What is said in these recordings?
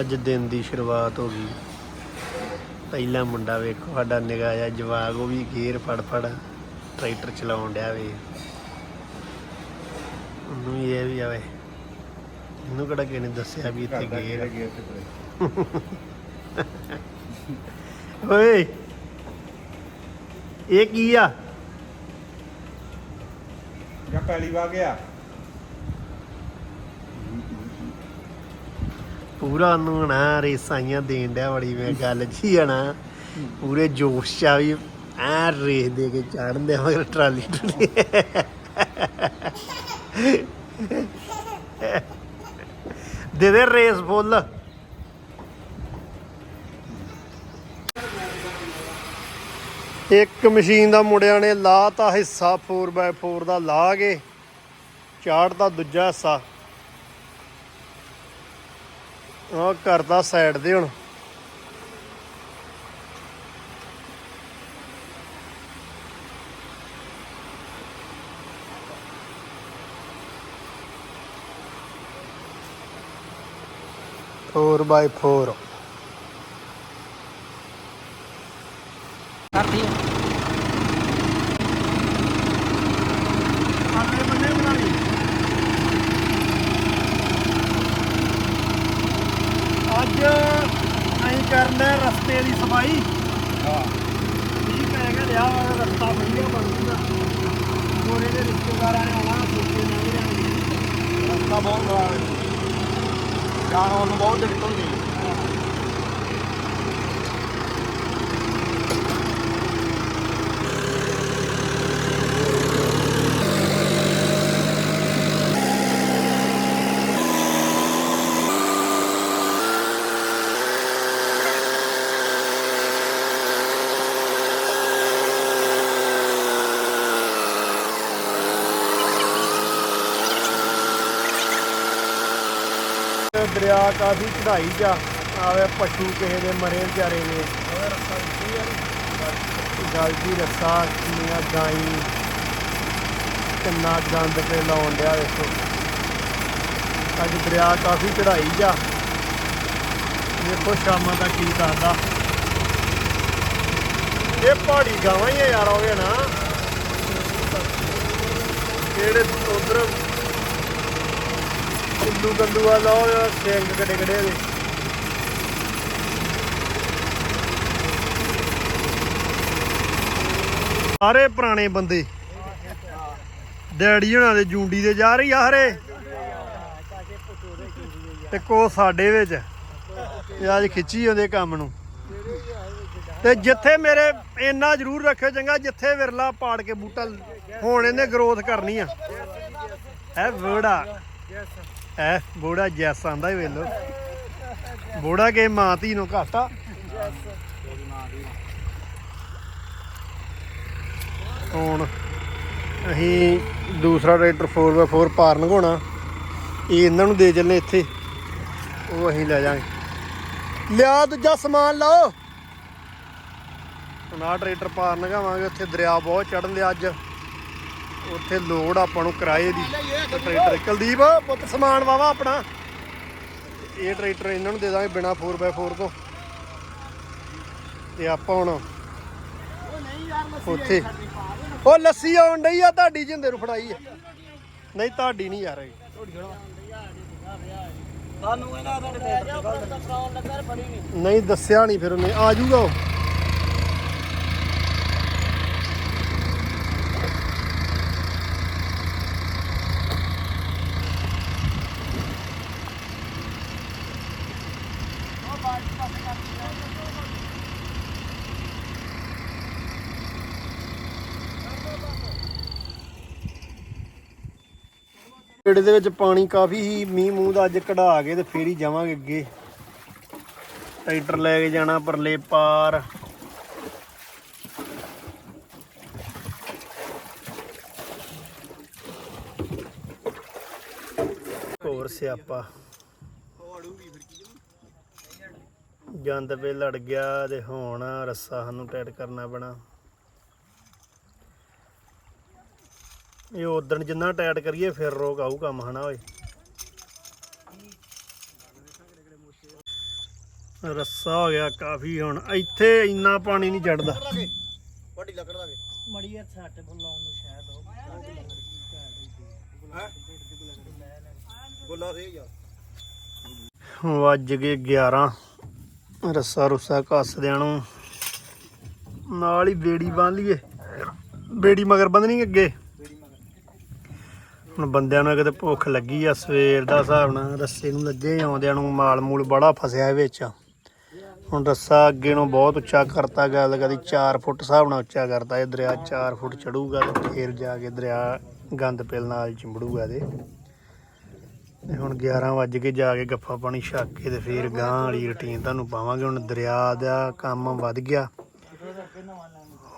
ਅੱਜ ਦਿਨ ਦੀ ਸ਼ੁਰੂਆਤ ਹੋ ਗਈ। ਪਹਿਲਾ ਮੁੰਡਾ ਵੇਖੋ ਸਾਡਾ ਨਿਗਾਹ ਜਿਹਾ ਜਵਾਗ ਉਹ ਵੀ ਗੇਅਰ ਫੜ ਫੜ ਟਰੈਕਟਰ ਚਲਾਉਣ ਡਿਆ ਵੇ। ਉਹਨੂੰ ਵੀ ਇਹ ਵੀ ਆਵੇ ਇਹਨੂੰ ਕਿਹੜਾ ਕਿਸੇ ਨੇ ਦੱਸਿਆ ਵੀ ਇੱਥੇ ਗੇਅਰ ਆ। ਓਏ ਇਹ ਕੀ ਆ? ਜਾਂ ਪਹਿਲੀ ਵਾਰ ਗਿਆ? ਪੂਰਾ ਨੂੰ ਨਾ ਰੇਸਾਈਆਂ ਦੇਣ ਡਿਆ ਬੜੀ ਮੈਂ ਗੱਲ ਜੀ ਆ ਨਾ ਪੂਰੇ ਜੋਸ਼ ਚ ਆ ਵੀ ਐ ਰੇਸ ਦੇ ਕੇ ਚੜਨ ਦੇ ਮਗਰ ਟਰਾਲੀ ਟੁੱਟੀ ਦੇ ਦੇ ਰੇਸ ਫੁੱਲ। ਇੱਕ ਮਸ਼ੀਨ ਦਾ ਮੁੰਡਿਆਂ ਨੇ ਲਾਤਾ ਹਿੱਸਾ 4x4 ਦਾ ਲਾ ਕੇ। ਚਾੜਦਾ ਦੂਜਾ ਹਿੱਸਾ। ਉਹ ਕਰਦਾ ਸਾਈਡ ਦੇ ਹੁਣ। ਫੋਰ ਬਾਈ ਫੋਰ ਕਰਦੀ ਆਲੇ ਬੰਨੇ ਬਣਾ ਲਈ ਅੱਜ ਅਸੀਂ ਕਰਨਾ ਰਸਤੇ ਦੀ ਸਫ਼ਾਈ ਹਾਂ ਠੀਕ ਹੈ ਕਿ ਲਿਆ ਰਸਤਾ ਵਧੀਆ ਬਣ ਜੂਗਾ ਕੋਰੇ ਦੇ ਰਿਸ਼ਤੇਦਾਰਾਂ ਨੇ ਆਉਣਾ ਸੋਚੇ ਨਹੀਂ ਰਹਿਣਗੇ। ਰਸਤਾ ਬਹੁਤ ਖਰਾਬ ਹੈ। ਜਾਣ ਆਉਣ ਨੂੰ ਬਹੁਤ ਦਿੱਕਤ ਹੁੰਦੀ ਹੈ। ਦਰਿਆ ਕਾਫੀ ਚੜਾਈ ਜਾ ਆਵੇ ਪਸ਼ੂ ਕਿਸੇ ਦੇ ਮਰੇ ਵਿਚਾਰੇ ਨੇ। ਗੱਲ ਦੀ ਰੱਸਾ ਕਿੰਨੀਆਂ ਗਾਈ ਕਿੰਨਾ ਗੰਦ ਤੇ ਲਾਉਣ ਡਿਆ ਵੇਖੋ। ਅੱਜ ਦਰਿਆ ਕਾਫੀ ਚੜਾਈ ਜਾ ਵੇਖੋ ਸ਼ਾਮਾਂ ਦਾ ਕੀ ਕਰਦਾ ਇਹ ਪਹਾੜੀ ਗਾਵਾਂ ਹੀ ਆ ਯਾਰ ਹੋਗੇ ਨਾ। ਜਿਹੜੇ ਉਧਰ ਕੁੱਲੂ ਗੰਦੂ ਵਾਲਾ ਸਿੰਘ ਕੜੇ ਕੜੇ ਦੇ ਸਾਰੇ ਪੁਰਾਣੇ ਬੰਦੇ। ਡੈਡੀ ਹੁਣਾਂ ਦੇ ਜੂੰਡੀ ਦੇ ਜਾ ਰਹੀ ਆ ਹਰੇ। ਤੇ ਕੋ ਸਾਡੇ ਵਿੱਚ। ਇਹ ਅੱਜ ਖਿੱਚੀ ਉਹਦੇ ਕੰਮ ਨੂੰ। ਤੇ ਜਿੱਥੇ ਮੇਰੇ ਇੰਨਾ ਜ਼ਰੂਰ ਰੱਖਿਓ ਚੰਗਾ, ਜਿੱਥੇ ਵਿਰਲਾ ਪਾੜ ਕੇ ਬੂਟਾ, ਹੁਣ ਇਹਨੇ ਗਰੋਥ ਕਰਨੀ ਆ। ਹੈ ਬੋੜਾ ਹੈ ਬੋੜਾ ਜੈਸ ਆਂਦਾ ਹੀ ਵੇਲੋ। ਬੋੜਾ ਕੇ ਮਾਂ ਧੀ ਨੂੰ ਘਾਟਾ। ਹੁਣ ਅਸੀਂ ਦੂਸਰਾ ਟਰੈਕਟਰ 4x4 ਪਾਰ ਲੰਘਾਉਣਾ ਇਹ ਇਹਨਾਂ ਨੂੰ ਦੇ ਚੱਲੇ ਇੱਥੇ। ਉਹ ਅਸੀਂ ਲੈ ਜਾਾਂਗੇ ਲਿਆ ਦੂਜਾ ਸਮਾਨ ਲਓ। ਹੁਣ ਆਹ ਟਰੈਕਟਰ ਪਾਰ ਲੰਘਾਵਾਂਗੇ ਉੱਥੇ ਦਰਿਆ ਬਹੁਤ ਚੜਨ ਦੇ ਅੱਜ। ਉੱਥੇ ਲੋੜ ਆਪਾਂ ਨੂੰ ਕਿਰਾਏ ਦੀ। ਟਰੈਕਟਰ ਕੁਲਦੀਪ ਪੁੱਤ ਸਮਾਨ ਵਾਵਾ ਆਪਣਾ। ਇਹ ਟਰੈਕਟਰ ਇਹਨਾਂ ਨੂੰ ਦੇ ਦਾਂਗੇ ਬਿਨਾ 4x4 ਤੋਂ। ਤੇ ਆਪਾਂ ਹੁਣ ਉੱਥੇ। ਉਹ ਲੱਸੀ ਆਉਣ ਡਈ ਆ ਤੁਹਾਡੀ ਜਿੰਦੇ ਨੂੰ ਫੜਾਈ ਆ। ਨਹੀਂ ਤੁਹਾਡੀ ਨਹੀਂ ਯਾਰ ਇਹ। ਸਾਨੂੰ ਇਹਨਾਂ ਤੁਹਾਡੇ ਟਰੈਕਟਰ ਨਹੀਂ ਦੱਸਿਆ ਨਹੀਂ ਫਿਰ ਉਹਨੇ। ਆ ਜਾਊਗਾ ਉਹ। ਪੇੜੇ ਦੇ ਵਿੱਚ ਪਾਣੀ ਕਾਫੀ ਹੀ ਮੀਂਹ ਮੂੰਹ ਦਾ ਅੱਜ ਕਢਾ ਕੇ ਤੇ ਫੇਰ ਹੀ ਜਾਵਾਂਗੇ ਅੱਗੇ। ਟਰੈਕਟਰ ਲੈ ਕੇ ਜਾਣਾ ਪਰਲੇ ਪਾਰ। ਹੋਰ ਸਿਆਪਾ। ਜੰਦ ਵੇ ਲੜ ਗਿਆ ਤੇ ਹੁਣ ਰੱਸਾ ਸਾਨੂੰ ਟਾਈਟ ਕਰਨਾ ਪੈਣਾ। ਇਹ ਉਦਣ ਜਿੰਨਾ ਟਾਈਟ ਕਰੀਏ ਫਿਰ ਰੋਕ ਆਊ ਕੰਮ ਹਨਾ ਓਏ? ਰੱਸਾ ਹੋ ਗਿਆ ਕਾਫੀ ਹੁਣ। ਇੱਥੇ ਇੰਨਾ ਪਾਣੀ ਨਹੀਂ ਚੜਦਾ ਵੱਡੀ ਲੱਕੜ ਦਾ ਮੜੀ ਯਾਰ ਸੱਟ ਬੁਲਾਉਣ ਨੂੰ ਸ਼ਾਇਦ ਉਹ ਗੁੱਲਾ ਸੇ ਯਾਰ। ਵੱਜ ਗਏ 11 ਰੱਸਾ ਰੁੱਸਾ ਕੱਸਦਿਆਂ ਨੂੰ ਨਾਲ ਹੀ ਬੇੜੀ ਬੰਨ ਲਈਏ। ਬੇੜੀ ਮਗਰ ਬੰਨਣੀ ਅੱਗੇ। ਹੁਣ ਬੰਦਿਆਂ ਨੂੰ ਕਿਤੇ ਭੁੱਖ ਲੱਗੀ ਆ, ਸਵੇਰ ਦਾ ਹਿਸਾਬ ਨਾਲ ਰੱਸੇ ਨੂੰ ਲੱਗੇ, ਆਉਂਦਿਆਂ ਨੂੰ ਮਾਲ ਮੂਲ ਬੜਾ ਫਸਿਆ ਵਿੱਚ। ਹੁਣ ਰੱਸਾ ਅੱਗੇ ਨੂੰ ਬਹੁਤ ਉੱਚਾ ਕਰਤਾ ਗੱਲ ਕਦੀ 4 ਫੁੱਟ ਹਿਸਾਬ ਨਾਲ ਉੱਚਾ ਕਰਤਾ, ਇਹ ਦਰਿਆ 4 ਫੁੱਟ ਚੜੂਗਾ ਤੇ ਫੇਰ ਜਾ ਕੇ ਦਰਿਆ ਗੰਦ ਪਿਲ ਨਾਲ ਚਿੰਬੜੂਗਾ ਇਹਦੇ। ਤੇ ਹੁਣ 11 ਵੱਜ ਕੇ ਜਾ ਕੇ ਗੱਫਾ ਪਾਣੀ ਛੱਕ ਕੇ ਤੇ ਫੇਰ ਗਾਂ ਵਾਲੀ ਰੁਟੀਨ ਤੁਹਾਨੂੰ ਪਾਵਾਂਗੇ। ਹੁਣ ਦਰਿਆ ਦਾ ਕੰਮ ਵੱਧ ਗਿਆ।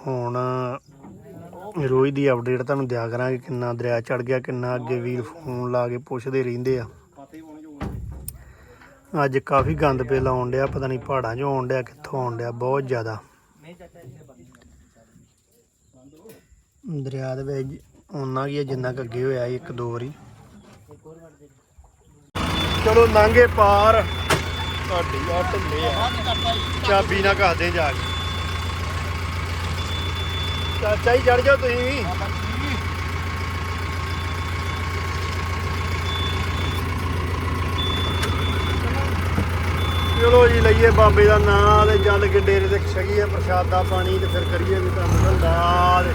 ਹੁਣ ਰੋਜ਼ ਦੀ ਅਪਡੇਟ ਤੁਹਾਨੂੰ ਦਿਆ ਕਰਾਂਗੇ ਕਿੰਨਾ ਦਰਿਆ ਚੜ ਗਿਆ, ਕਿੰਨਾ ਅੱਗੇ ਵੀਰ ਫੋਨ ਲਾ ਕੇ ਪੁੱਛਦੇ ਰਹਿੰਦੇ ਆ। ਅੱਜ ਕਾਫੀ ਗੰਦ ਪੇ ਲਾਉਣ ਡਿਆ, ਪਤਾ ਨਹੀਂ ਪਹਾੜਾਂ 'ਚੋਂ ਆਉਣ ਡਿਆ, ਕਿੱਥੋਂ ਆਉਣ ਡਿਆ, ਬਹੁਤ ਜ਼ਿਆਦਾ। ਦਰਿਆ ਦੇ ਵਿੱਚ ਓਨਾ ਕੀ ਜਿੰਨਾ ਕੁ ਅੱਗੇ ਹੋਇਆ ਇੱਕ ਦੋ ਵਾਰੀ। ਚਲੋ ਨਾਂਗੇ ਪਾਰ। ਤੁਹਾਡੀ ਆ ਢਿੱਲੇ ਆ। ਚਾਬੀ ਨਾ ਘਾ ਜਾ ਕੇ। ਚਾਚਾ ਹੀ ਚੜ ਜਾਓ ਤੁਸੀਂ ਚਲੋ ਜੀ ਲਈਏ ਬਾਬੇ ਦਾ ਨਾਂ ਤੇ ਜਲ ਕੇ ਡੇਰੇ ਤੇ ਛਕੀਏ ਪ੍ਰਸ਼ਾਦਾ ਪਾਣੀ ਤੇ ਫਿਰ ਕਰੀਏ ਵੀ ਕੰਮ ਧੰਦਾ ਤੇ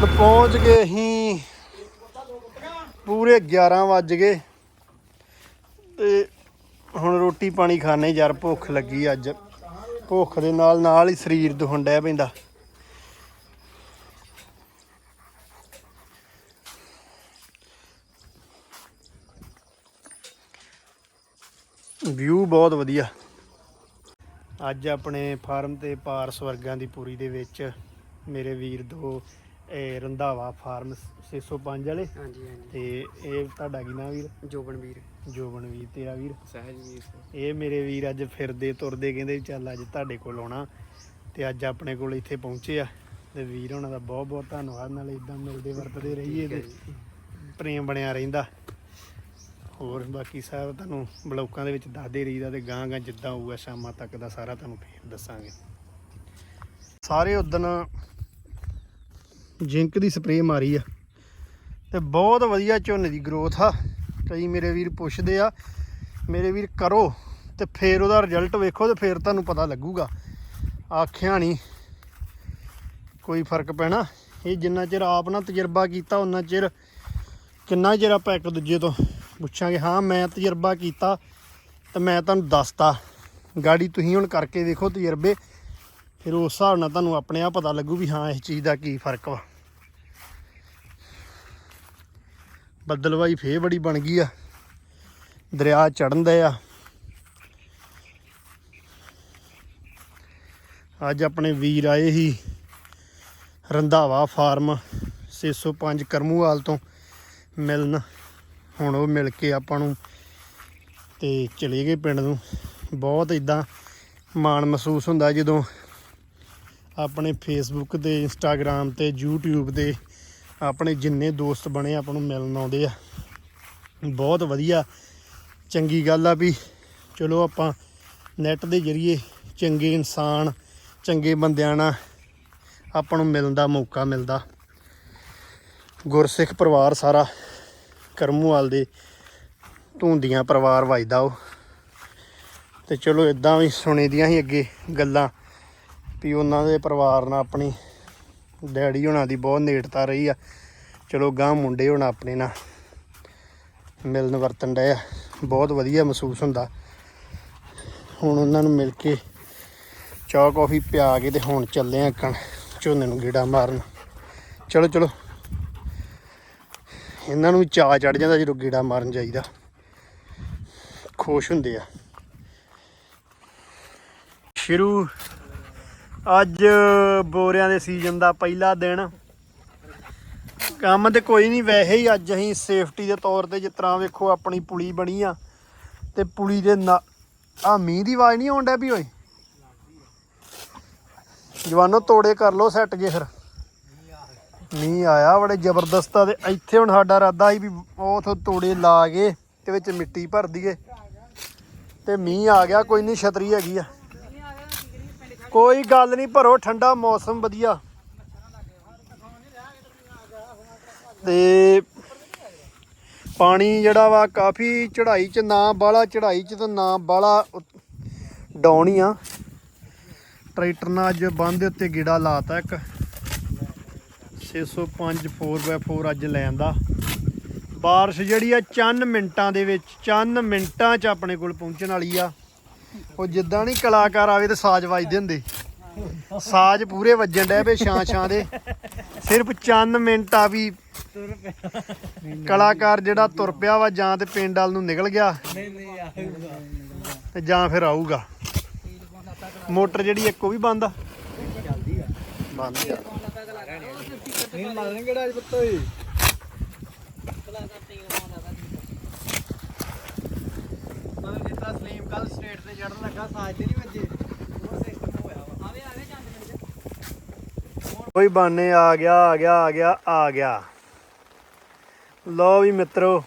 ਤੇ ਪਹੁੰਚ ਗਏ ਅਸੀਂ। ਪੂਰੇ 11 ਵੱਜ ਗਏ। ਤੇ ਹੁਣ ਰੋਟੀ ਪਾਣੀ ਖਾਣੇ ਯਾਰ ਭੁੱਖ ਲੱਗੀ ਅੱਜ। ਭੁੱਖ ਦੇ ਨਾਲ ਨਾਲ ਹੀ ਸਰੀਰ ਦੁਖਣ ਡਿਆ ਪੈਂਦਾ। ਵਿਊ ਬਹੁਤ ਵਧੀਆ। ਅੱਜ ਆਪਣੇ ਫਾਰਮ ਤੇ ਪਾਰਸ ਵਰਗਾਂ ਦੀ ਪੂਰੀ ਦੇ ਵਿੱਚ ਮੇਰੇ ਵੀਰ ਦੋ ਇਹ ਰੰਧਾਵਾ ਫਾਰਮ 605 ਵਾਲੇ। ਹਾਂਜੀ ਹਾਂਜੀ। ਤੇ ਇਹ ਤੁਹਾਡਾ ਕੀ ਨਾਮ ਵੀਰ? ਜੋਬਨ ਵੀਰ। ਜੋਬਨ ਵੀਰ ਤੇਰਾ ਵੀਰ? ਸਹਿਜ ਵੀਰ ਇਹ ਮੇਰੇ ਵੀਰ ਅੱਜ ਫਿਰਦੇ ਤੁਰਦੇ ਕਹਿੰਦੇ ਚੱਲ ਅੱਜ ਤੁਹਾਡੇ ਕੋਲ ਆਉਣਾ। ਤੇ ਅੱਜ ਆਪਣੇ ਕੋਲ ਇੱਥੇ ਪਹੁੰਚੇ ਆ। ਤੇ ਵੀਰ ਉਹਨਾਂ ਦਾ ਬਹੁਤ ਬਹੁਤ ਧੰਨਵਾਦ ਨਾਲ ਇਦਾਂ ਮਿਲਦੇ ਵਰਤਦੇ ਰਹੀਏ ਤੇ ਪ੍ਰੇਮ ਬਣਿਆ ਰਹਿੰਦਾ। ਹੋਰ ਬਾਕੀ ਸਾਹਿਬ ਤੁਹਾਨੂੰ ਬਲੌਕਾਂ ਦੇ ਵਿੱਚ ਦੱਸਦੇ ਰਹੀਦਾ ਤੇ ਗਾਂ ਗਾਂ ਜਿੱਦਾਂ ਹੋਊਗਾ, ਸ਼ਾਮਾਂ ਤੱਕ ਦਾ ਸਾਰਾ ਤੁਹਾਨੂੰ ਫੇਰ ਦੱਸਾਂਗੇ। ਸਾਰੇ ਉਦਣ ਜਿੰਕ ਦੀ ਸਪਰੇਅ ਮਾਰੀ ਆ ਤੇ ਬਹੁਤ ਵਧੀਆ ਝੋਨੇ ਦੀ ਗਰੋਥ ਆ। ਕਈ ਮੇਰੇ ਵੀਰ ਪੁੱਛਦੇ ਆ, ਮੇਰੇ ਵੀਰ ਕਰੋ ਤੇ ਫੇਰ ਉਹਦਾ ਰਿਜ਼ਲਟ ਵੇਖੋ ਤੇ ਫੇਰ ਤੁਹਾਨੂੰ ਪਤਾ ਲੱਗੂਗਾ। ਆਖਿਆ ਨਹੀਂ ਕੋਈ ਫ਼ਰਕ ਪੈਣਾ। ਇਹ ਜਿੰਨਾ ਚਿਰ ਆਪ ਨਾ ਤਜਰਬਾ ਕੀਤਾ ਉਹਨਾਂ ਚਿਰ ਕਿੰਨਾ ਚਿਰ ਆਪਾਂ ਇੱਕ ਦੂਜੇ ਤੋਂ ਪੁੱਛਾਂਗੇ, ਹਾਂ, ਮੈਂ ਤਜਰਬਾ ਕੀਤਾ ਤਾਂ ਮੈਂ ਤੁਹਾਨੂੰ ਦੱਸਤਾ। ਗਾੜੀ ਤੁਸੀਂ ਹੁਣ ਕਰਕੇ ਦੇਖੋ ਤਜਰਬੇ, ਫਿਰ ਉਸ ਹਿਸਾਬ ਨਾਲ ਤੁਹਾਨੂੰ ਆਪਣੇ ਆਪ ਪਤਾ ਲੱਗੂ ਵੀ ਹਾਂ, ਇਸ ਚੀਜ਼ ਦਾ ਕੀ ਫ਼ਰਕ ਵਾ। ਬੱਦਲਵਾਈ ਫੇਰ ਬੜੀ ਬਣ ਗਈ ਆ, ਦਰਿਆ ਚੜਨ ਦੇ ਆ। ਅੱਜ ਆਪਣੇ ਵੀਰ ਆਏ ਸੀ ਰੰਧਾਵਾ ਫਾਰਮ 605 ਕਰਮੂਵਾਲ ਤੋਂ ਮਿਲਣ। ਹੁਣ ਉਹ ਮਿਲ ਕੇ ਆਪਾਂ ਨੂੰ ਤੇ ਚਲੇ ਗਏ ਪਿੰਡ ਨੂੰ। ਬਹੁਤ ਇਦਾਂ ਮਾਣ ਮਹਿਸੂਸ ਹੁੰਦਾ ਜਦੋਂ ਆਪਣੇ ਫੇਸਬੁੱਕ ਤੇ ਇੰਸਟਾਗ੍ਰam ਤੇ, YouTube ਤੇ ਆਪਣੇ ਜਿੰਨੇ ਦੋਸਤ ਬਣੇ ਆਪਾਂ ਨੂੰ ਮਿਲਣ ਆਉਂਦੇ ਆ। ਬਹੁਤ ਵਧੀਆ। ਚੰਗੀ ਗੱਲ ਆ ਵੀ ਚਲੋ ਆਪਾਂ ਨੈਟ ਦੇ ਜ਼ਰੀਏ ਚੰਗੇ ਇਨਸਾਨ, ਚੰਗੇ ਬੰਦਿਆਂ ਨਾਲ ਆਪਾਂ ਨੂੰ ਮਿਲਣ ਦਾ ਮੌਕਾ ਮਿਲਦਾ। ਗੁਰਸਿੱਖ ਪਰਿਵਾਰ ਸਾਰਾ ਕਰਮੂਵਾਲ ਦੇ ਧੂੰਦੀਆਂ ਪਰਿਵਾਰ ਵਜਦਾ ਉਹ। ਤੇ ਚਲੋ ਇਦਾਂ ਵੀ ਸੁਣੀ ਦੀਆਂ ਸੀ ਅੱਗੇ ਗੱਲਾਂ ਵੀ ਉਹਨਾਂ ਦੇ ਪਰਿਵਾਰ ਨਾਲ ਆਪਣੀ ਡੈਡੀ ਹੋਣਾ ਦੀ ਬਹੁਤ ਨੇੜਤਾ ਰਹੀ ਆ। ਚਲੋ ਗਾਂ ਮੁੰਡੇ ਹੁਣ ਆਪਣੇ ਨਾਲ ਮਿਲਣ ਵਰਤਨ ਡਏ ਆ। ਬਹੁਤ ਵਧੀਆ ਮਹਿਸੂਸ ਹੁੰਦਾ। ਹੁਣ ਉਹਨਾਂ ਨੂੰ ਮਿਲ ਕੇ ਚਾਹ ਕੌਫੀ ਪਿਆ ਕੇ ਤੇ ਹੁਣ ਚੱਲੇ ਆ ਕਣ ਝੋਨੇ ਨੂੰ ਗੇੜਾ ਮਾਰਨ। ਚਲੋ ਚਲੋ। ਇਹਨਾਂ ਨੂੰ ਵੀ ਚਾਹ ਚੜ ਜਾਂਦਾ ਜਦੋਂ ਗੇੜਾ ਮਾਰਨ ਜਾਈਦਾ। ਖੁਸ਼ ਹੁੰਦੇ ਆ। ਸ਼ੁਰੂ। ਅੱਜ ਬੋਰਿਆਂ ਦੇ ਸੀਜ਼ਨ ਦਾ ਪਹਿਲਾ ਦਿਨ। ਕੰਮ ਤੇ ਕੋਈ ਨਹੀਂ, ਵੈਸੇ ਹੀ ਅੱਜ ਅਸੀਂ ਸੇਫਟੀ ਦੇ ਤੌਰ ਤੇ ਜਿਸ ਤਰ੍ਹਾਂ ਵੇਖੋ ਆਪਣੀ ਪੁਲੀ ਬਣੀ ਆ, ਤੇ ਪੁਲੀ ਦੇ ਆ ਮੀਂਹ ਦੀ ਆਵਾਜ਼ ਨਹੀਂ ਆਉਣ ਡਿਆ ਵੀ ਓਏ? ਜਵਾਨੋ, ਤੋੜੇ ਕਰ ਲੋ ਸੈੱਟ ਜੇ ਫਿਰ। ਮੀਂਹ ਆਇਆ ਬੜੇ ਜ਼ਬਰਦਸਤ ਆ ਤੇ ਇੱਥੇ ਹੁਣ ਸਾਡਾ ਇਰਾਦਾ ਸੀ ਵੀ ਉਹ ਉਥੋਂ ਤੋੜੇ ਲਾ ਕੇ ਤੇ ਵਿੱਚ ਮਿੱਟੀ ਭਰ ਦਈਏ। ਤੇ ਮੀਂਹ ਆ ਗਿਆ, ਕੋਈ ਨਹੀਂ ਛਤਰੀ ਹੈਗੀ ਆ। ਕੋਈ ਗੱਲ ਨਹੀਂ ਭਰੋ, ਠੰਡਾ ਮੌਸਮ ਵਧੀਆ। ਤੇ ਪਾਣੀ ਜਿਹੜਾ ਵਾ ਕਾਫੀ ਚੜ੍ਹਾਈ ਚ, ਨਾ ਬਾਲਾ ਚੜ੍ਹਾਈ ਚ ਤਾਂ ਨਾ ਬਾਲਾ ਡਾਊਨ ਆ। ਟਰੈਕਟਰ ਨਾਲ ਅੱਜ ਬੰਦ ਦੇ ਉੱਤੇ ਗੇੜਾ ਲਾਤਾ ਇੱਕ। 605 4x4 ਅੱਜ ਲੈਣ ਦਾ। ਬਾਰਿਸ਼ ਜਿਹੜੀ ਆ ਚੰਨ ਮਿੰਟਾਂ ਦੇ ਵਿੱਚ ਚੰਨ ਮਿੰਟਾਂ 'ਚ ਆਪਣੇ ਕੋਲ ਪਹੁੰਚਣ ਵਾਲੀ ਆ। ਉਹ ਜਿੱਦਾਂ ਨਹੀਂ ਕਲਾਕਾਰ ਆਵੇ ਤੇ ਸਾਜ਼ ਵੱਜਦੇ ਹੁੰਦੇ। ਸਾਜ਼ ਪੂਰੇ ਵੱਜਣ ਡੈ ਪਏ ਛਾਂ ਛਾਂ ਦੇ। ਸਿਰਫ ਚੰਨ ਮਿੰਟ ਆ ਵੀ ਕਲਾਕਾਰ ਜਿਹੜਾ ਤੁਰ ਪਿਆ ਵਾ ਜਾਂ ਤੇ ਪਿੰਡ ਵੱਲ ਨੂੰ ਨਿਕਲ ਗਿਆ ਤੇ ਜਾਂ ਫਿਰ ਆਊਗਾ। ਮੋਟਰ ਜਿਹੜੀ ਇੱਕ ਉਹ ਵੀ ਬੰਦ ਆ। ਬੰਦ ਆ। ਨਹੀਂ ਮਾਰਨ ਕਿਹੜਾ ਅੱਜ ਪੁੱਤੋ ਹੀ। ਸਲੀਮ ਕੱਲ ਸਟੇਟ ਤੇ ਚੜਨ ਲੱਗਾ, ਸਾਜ ਤੇ ਨਹੀਂ ਵੱਜੇ। ਉਹ ਸਿਸਟਮ ਹੋਇਆ ਵਾ। ਆਵੇ ਆਵੇ ਕੋਈ ਬਾਨੇ ਆ ਗਿਆ ਆ ਗਿਆ ਆ ਗਿਆ ਆ ਗਿਆ। ਲਓ ਵੀ ਮਿੱਤਰੋ,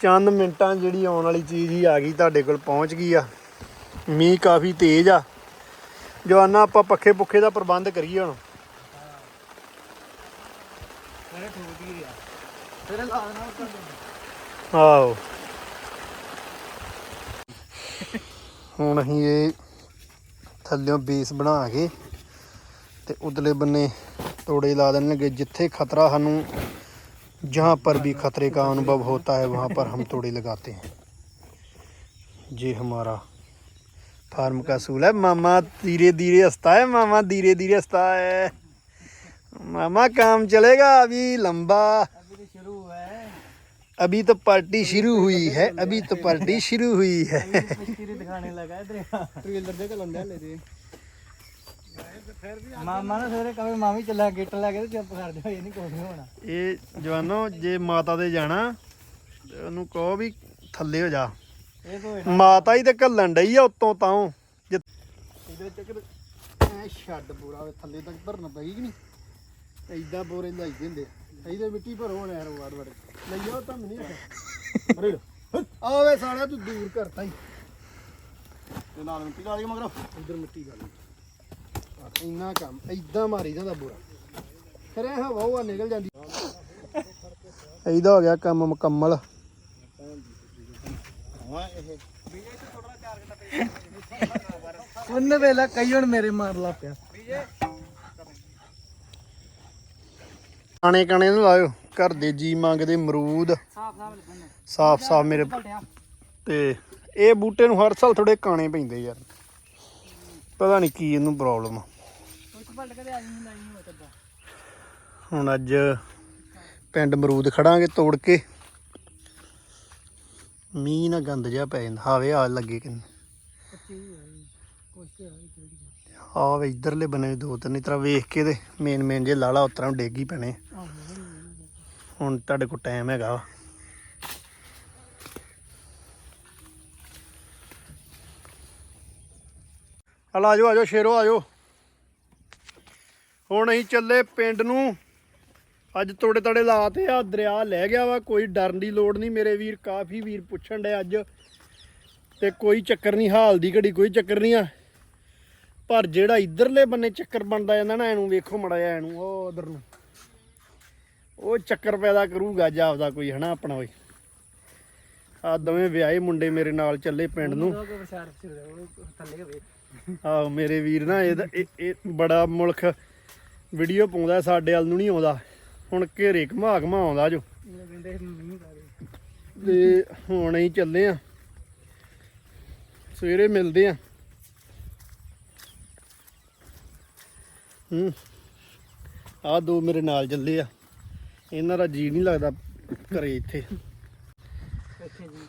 ਚੰਦ ਮਿੰਟਾਂ ਜਿਹੜੀ ਆਉਣ ਵਾਲੀ ਚੀਜ਼ ਹੀ ਆ ਗਈ, ਤੁਹਾਡੇ ਕੋਲ ਪਹੁੰਚ ਗਈ ਆ। ਮੀਂਹ ਕਾਫੀ ਤੇਜ਼ ਆ। ਜਵਾਨਾ ਆਪਾਂ ਪੱਖੇ ਪੁੱਖੇ ਦਾ ਪ੍ਰਬੰਧ ਕਰੀਏ ਹੁਣ ਮੇਰੇ ਠੋਕ ਹੀ ਰਿਹਾ ਤੇਰੇ ਲਾ ਦੇਣਾ ਉੱਪਰ ਆਓ ਹੁਣ ਅਸੀਂ ਇਹ ਥੱਲਿਓਂ ਬੇਸ ਬਣਾ ਕੇ ਤੇ ਉਤਲੇ ਬੰਨੇ ਤੋੜੇ ਲਾ ਦੇਣਗੇ ਜਿੱਥੇ ਖਤਰਾ ਸਾਨੂੰ जहाँ पर भी खतरे का अनुभव होता है वहाँ पर हम तोड़े लगाते हैं ये हमारा फार्म का सूल है मामा धीरे धीरे हंसता है मामा धीरे धीरे हंसता है मामा काम चलेगा अभी लंबा अभी तो शुरू हुआ है अभी तो पार्टी शुरू हुई है अभी तो पार्टी शुरू हुई है पिचकारी दिखाने लगा है तेरे ट्रेलर देख लंडा ले दे ਮਾਮਾ ਨੇ ਸਵੇਰੇ ਕਵੇ ਮਾਮੀ ਚੱਲਿਆ ਗਿੱਟ ਲੈ ਕੇ ਤੇ ਚੁੱਪ ਕਰ ਜਾ ਇਹ ਨਹੀਂ ਕੁਝ ਨਹੀਂ ਹੋਣਾ ਇਹ ਜਵਾਨੋ ਜੇ ਮਾਤਾ ਦੇ ਜਾਣਾ ਤੇ ਉਹਨੂੰ ਕਹੋ ਵੀ ਥੱਲੇ ਹੋ ਜਾ ਇਹ ਤੋਂ ਮਾਤਾ ਹੀ ਤੇ ਘੱਲਣ ਡਈ ਆ ਉਤੋਂ ਤਾਂ। ਇਹਦੇ ਚੱਕਰ ਐ ਛੱਡ ਪੂਰਾ ਵੇ ਥੱਲੇ ਤੱਕ ਭਰਨ ਪਈ ਕਿ ਨਹੀਂ? ਐਦਾਂ ਬੋਰੇ ਲਾਈ ਦਿੰਦੇ ਇਹਦੇ ਮਿੱਟੀ ਭਰੋ ਹੁਣ ਯਾਰ ਵਾੜ ਵਾੜ ਲਈ ਆਓ ਤਾਂ ਨਹੀਂ ਅਰੇ ਆਵੇ ਸਾਲਾ ਤੂੰ ਦੂਰ ਕਰਤਾ ਹੀ। ਤੇ ਨਾਲ ਮਿੱਟੀ ਲਾ ਲਈ ਮਗਰ। ਉਧਰ ਮਿੱਟੀ ਲਾ ਲਈ। ਬਸ ਇੰਨਾ ਕੰਮ ਐਦਾਂ ਮਾਰੀ ਜਾਂਦਾ ਬੋਰਾ। ਫਿਰ ਇਹ ਹਵਾ ਉਹ ਨਿਕਲ ਜਾਂਦੀ। ਇਹਦਾ ਹੋ ਗਿਆ ਕੰਮ ਮੁਕੰਮਲ। ਹਾਂ ਇਹ। ਉਹਨੇ ਵੇਲਾ ਕਈ ਹੁਣ ਮੇਰੇ ਮਾਰ ਲਾ ਪਿਆ। ਕਾਣੇ ਕਾਣੇ ਨੂੰ ਲਾਇਓ ਘਰ ਦੇ ਜੀ ਮੰਗਦੇ ਅਮਰੂਦ। ਸਾਫ਼ ਸਾਫ਼ ਲੱਗਣਾ ਸਾਫ਼ ਸਾਫ਼ ਮੇਰੇ ਤੇ ਇਹ ਬੂਟੇ ਨੂੰ ਹਰ ਸਾਲ ਥੋੜੇ ਕਾਣੇ ਪੈਂਦੇ ਯਾਰ। ਪਤਾ ਨਹੀਂ ਕੀ ਇਹਨੂੰ ਪ੍ਰੋਬਲਮ ਆ। ਹੁਣ ਅੱਜ ਪਿੰਡ ਅਮਰੂਦ ਖੜਾਂਗੇ ਤੋੜ ਕੇ। ਮੀਂਹ ਨਾ ਗੰਦ ਜਿਹਾ ਪੈ ਜਾਂਦਾ। ਹਾਵੇ ਆ ਲੱਗੇ ਕਿੰਨੇ। ਆ ਵੇ ਇਧਰਲੇ ਬਨੇ ਦੋ ਤਿੰਨ ਤਰ੍ਹਾਂ ਵੇਖ ਕੇ ਤੇ ਮੇਨ ਮੇਨ ਜੇ ਲਾਲਾ ਉਤਰਾਂ ਡੇਗੀ ਪੈਣੇ। ਹੁਣ ਤੁਹਾਡੇ ਕੋਲ ਟਾਈਮ ਹੈਗਾ ਹਲ ਆਜੋ ਆਜੋ ਸ਼ੇਰੋ ਆਜੋ ਹੁਣ ਅਸੀਂ ਚੱਲੇ ਪਿੰਡ ਨੂੰ। ਅੱਜ ਤੋੜੇ ਤੜੇ ਲਾਤੇ ਆ ਦਰਿਆ ਲੈ ਗਿਆ ਵਾ ਕੋਈ ਡਰਨ ਦੀ ਲੋੜ ਨਹੀਂ ਮੇਰੇ ਵੀਰ ਕਾਫੀ ਵੀਰ ਪੁੱਛਣ ਡੇ ਅੱਜ। ਤੇ ਕੋਈ ਚੱਕਰ ਨਹੀਂ ਹਾਲ ਦੀ ਘੜੀ ਕੋਈ ਚੱਕਰ ਨਹੀਂ ਆ। ਪਰ ਜਿਹੜਾ ਇਧਰਲੇ ਬੰਨੇ ਚੱਕਰ ਬਣਦਾ ਜਾਂਦਾ ਨਾ ਇਹਨੂੰ ਵੇਖੋ ਮੜਾ ਜਾ ਇਹਨੂੰ ਉਹ ਉਧਰ ਨੂੰ। ਉਹ ਚੱਕਰ ਪੈਦਾ ਕਰੂਗਾ ਜਾਪਦਾ ਕੋਈ ਹਨਾ ਆਪਣਾ ਓਏ। ਆ ਦੋਵੇਂ ਵਿਆਹੇ ਮੁੰਡੇ ਮੇਰੇ ਨਾਲ ਚੱਲੇ ਪਿੰਡ ਨੂੰ। ਆਹੋ ਮੇਰੇ ਵੀਰ ਨਾ ਇਹ ਇਹ ਬੜਾ ਮੁਲਕ ਵੀਡੀਓ ਪਾਉਂਦਾ ਸਾਡੇ ਵੱਲ ਨੂੰ ਨਹੀਂ ਆਉਂਦਾ। ਹੁਣ ਘੇਰੇ ਘਮਾ ਘਮਾ ਆਉਂਦਾ ਜੋ। ਤੇ ਹੁਣ ਅਸੀਂ ਚੱਲੇ ਆ। ਸਵੇਰੇ ਮਿਲਦੇ ਆ। ਹੂੰ। ਆ ਦੋ ਮੇਰੇ ਨਾਲ ਚੱਲੇ ਆ। ਇਹਨਾਂ ਦਾ ਜੀ ਨਹੀਂ ਲੱਗਦਾ ਘਰੇ ਇੱਥੇ। ਇੱਥੇ ਜੀ।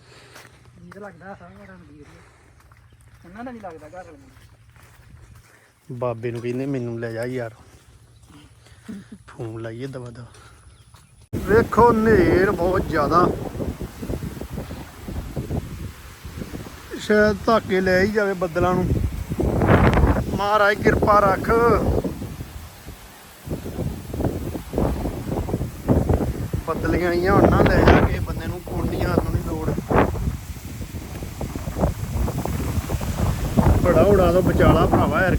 ਜੀ ਤਾਂ ਲੱਗਦਾ ਸਾਰਾ ਰੰਗ ਦੀ ਉਹਨਾਂ ਦਾ ਨਹੀਂ ਲੱਗਦਾ ਘਰ ਵਾਲੇ ਬਾਬੇ ਨੂੰ ਕਹਿੰਦੇ ਮੈਨੂੰ ਲੈ ਜਾ ਯਾਰ। ਫੋਨ ਲਾਈਏ ਦਵਾ ਦਵਾ। ਵੇਖੋ ਨੇਰ ਬਹੁਤ ਜ਼ਿਆਦਾ। ਸ਼ਾਇਦ ਧਾਕੇ ਲੈ ਹੀ ਜਾਵੇ ਬੱਦਲਾਂ ਨੂੰ। ਮਹਾਰਾਜ, ਕਿਰਪਾ ਰੱਖ। ਬੱਦਲੀਆਂ ਆਈਆਂ ਹੁਣ ਨਾ ਲੈ ਜਾ ਕੇ ਬੰਦੇ ਨੂੰ ਕੋਟੀਆਂ ਨੂੰ ਨਹੀਂ ਲੋੜ। ਬੜਾ ਉੜਾ ਤੋਂ ਵਿਚਾਲਾ ਭਰਾਵਾ ਯਾਰ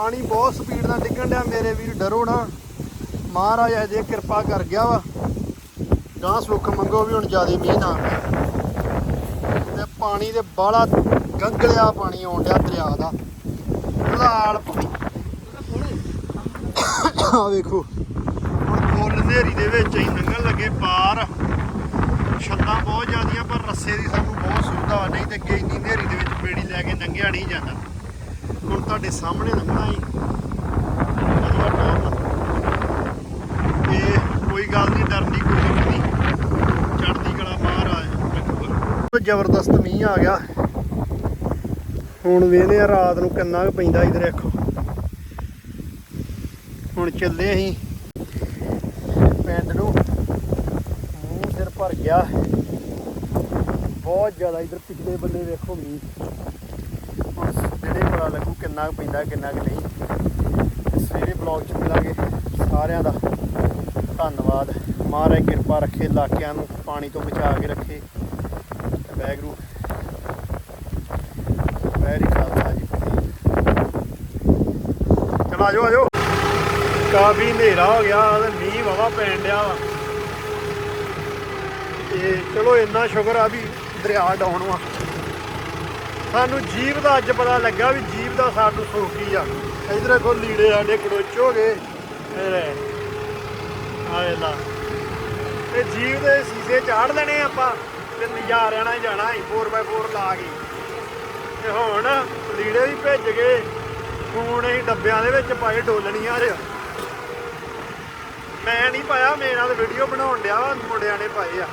ਪਾਣੀ ਬਹੁਤ ਸਪੀਡ ਨਾਲ ਡਿੱਗਣ ਡਿਆ ਮੇਰੇ ਵੀਰ, ਡਰੋ ਨਾ। ਮਹਾਰਾਜ ਅਜੇ ਕਿਰਪਾ ਕਰ ਗਿਆ ਵਾ। ਗਾਂ ਸੁੱਖ ਮੰਗੋ ਵੀ ਹੁਣ ਜਿਆਦੇ ਮੀਂਹ ਨਾ ਤੇ ਪਾਣੀ ਦੇ ਬਾਹਲਾ ਗੰਗਲਿਆ ਪਾਣੀ ਆਉਣ ਡਿਆ ਦਰਿਆ ਦਾ। ਲਾਲ ਆ ਵੇਖੋ। ਹੁਣ ਫੁੱਲ ਨੇਰੀ ਦੇ ਵਿੱਚ ਹੀ ਲੰਘਣ ਲੱਗੇ ਪਾਰ। ਛੱਤਾਂ ਬਹੁਤ ਜ਼ਿਆਦੀਆਂ, ਪਰ ਰੱਸੇ ਦੀ ਸਾਨੂੰ ਬਹੁਤ ਸੁਵਿਧਾ ਨਹੀਂ ਤੇ ਅੱਗੇ ਇੰਨੀ ਨੇਰੀ ਦੇ ਵਿੱਚ ਬੇੜੀ ਲੈ ਕੇ ਲੰਘਿਆ ਨਹੀਂ ਜਾਂਦਾ। ਹੁਣ ਤੁਹਾਡੇ ਸਾਹਮਣੇ ਲੰਘਣਾ ਹੀ। ਕੋਈ ਗੱਲ ਨਹੀਂ ਡਰਨੀ ਕੋਈ ਨਹੀਂ ਨਹੀਂ। ਚੜਦੀ ਕਲਾ ਮਹਾਰਾਜ ਰੱਖੂਗਾ ਜ਼ਬਰਦਸਤ ਮੀਂਹ ਆ ਗਿਆ। ਹੁਣ ਵੇਨੇ ਆ ਰਾਤ ਨੂੰ ਕਿੰਨਾ ਕੁ ਪੈਂਦਾ ਇਧਰ, ਦੇਖੋ। ਹੁਣ ਚੱਲੇ ਅਸੀਂ ਪਿੰਡ ਨੂੰ। ਮੂੰਹ ਸਿਰ ਭਰ ਗਿਆ। ਬਹੁਤ ਜ਼ਿਆਦਾ ਇਧਰ ਪਿਛਲੇ ਬੰਨੇ ਵੇਖੋ ਮੀਂਹ। ਲੱਗੂ ਕਿੰਨਾ ਕੁ ਪੈਂਦਾ, ਕਿੰਨਾ ਕੁ ਨਹੀਂ। ਸਵੇਰੇ ਬਲੌਗ ਚ ਮਿਲਾਂਗੇ ਸਾਰਿਆਂ ਦਾ। ਧੰਨਵਾਦ। ਮਹਾਰਾਜ ਕਿਰਪਾ ਰੱਖੇ, ਇਲਾਕਿਆਂ ਨੂੰ ਪਾਣੀ ਤੋਂ ਬਚਾ ਕੇ ਰੱਖੇ। ਤੇ ਵੈਗਰੂ ਵੈਰੀ ਖਾਲਸਾ ਜੀ ਚਲੋ ਆਜੋ ਆਜੋ ਕਾਫੀ ਹਨੇਰਾ ਹੋ ਗਿਆ, ਤੇ ਮੀਂਹ ਵਾਵਾ ਪੈਣ ਡਿਆ ਵਾ। ਤੇ ਚਲੋ ਇੰਨਾ ਸ਼ੁਕਰ ਆ ਵੀ ਦਰਿਆ ਡਾਉਣ ਵਾ। ਸਾਨੂੰ ਜੀਵ ਦਾ ਅੱਜ ਪਤਾ ਲੱਗਾ ਵੀ ਜੀਵ ਸਾਨੂੰ ਸੋਕੀ ਆ। ਇਧਰ ਕੋ ਲੀੜੇ ਸਾਡੇ ਕੜੋਚ ਗਏ ਆਏ ਲਾ। ਤੇ ਜੀਵ ਦੇ ਸੀਸੇ ਚਾੜ ਦੇਣੇ ਆਪਾਂ ਤੇ ਨਜ਼ਾਰਿਆਂ ਨਾਲ ਹੀ ਜਾਣਾ ਸੀ 4x4 ਲਾ ਕੇ। ਤੇ ਹੁਣ ਲੀੜੇ ਵੀ ਭਿੱਜ ਗਏ ਹੁਣ ਅਸੀਂ ਡੱਬਿਆਂ ਦੇ ਵਿੱਚ ਪਾਏ ਡੋਲਣੀਆਂ ਰਿਆ ਮੈਂ ਨਹੀਂ ਪਾਇਆ ਮੇਰੇ ਨਾਲ ਵੀਡੀਓ ਬਣਾਉਣ ਡਿਆ ਵਾ, ਮੁੰਡਿਆਂ ਨੇ ਪਾਏ ਆ।